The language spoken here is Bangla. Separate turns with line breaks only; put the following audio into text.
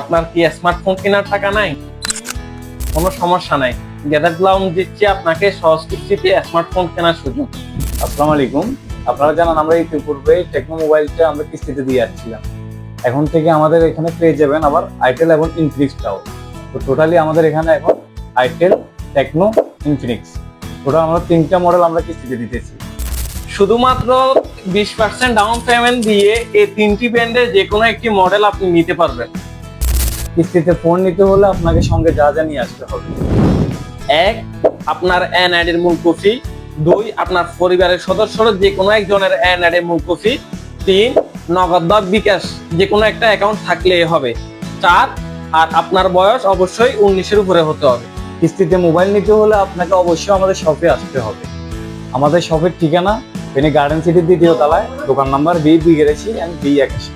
আপনার কি স্মার্টফোন কেনার টাকা নাই? কোনো সমস্যা নাই। গ্যাদার লাউন্জ দিচ্ছে আপনাকে সহজ কিস্তিতে স্মার্টফোন কেনার সুযোগ।
আসসালামু আলাইকুম। আপনারা জানান আমরা ইতিপূর্বে টেকনো মোবাইলটা আমরা কিস্তিতে দিয়ে যাচ্ছিলাম এখন থেকে আমাদের এখানে পেয়ে যাবেন আবার আইটেল এবং ইনফিনিক্সটাও তো টোটালি আমাদের এখানে এখন আইটেল টেকনো ইনফিনিক্স টোটাল আমরা তিনটা মডেল আমরা কিস্তিতে দিতেছি।
শুধুমাত্র বিশ পার্সেন্ট ডাউন পেমেন্ট দিয়ে এই তিনটি ব্র্যান্ডের যে কোনো একটি মডেল আপনি নিতে পারবেন।
কিস্তিতে ফোন নিতে হলে আপনাকে সঙ্গে যা যা নিয়ে আসতে হবে।
এক, আপনার এন এনআইডির মূল কপি। দুই, আপনার পরিবারের সদস্যর যে কোনো একজনের এনআইডির মূল কপি। তিন, নগদ বা বিকাশ যে কোনো একটা অ্যাকাউন্ট থাকলেই হবে। চার, আর আপনার বয়স অবশ্যই উনিশের উপরে হতে হবে।
কিস্তিতে মোবাইল নিতে হলে আপনাকে অবশ্যই আমাদের শপে আসতে হবে। আমাদের শপের ঠিকানা ফেনী গার্ডেন সিটির দ্বিতীয় তলায়, দোকান নাম্বার বি বি গেরেছি অ্যান্ড বি একাশি।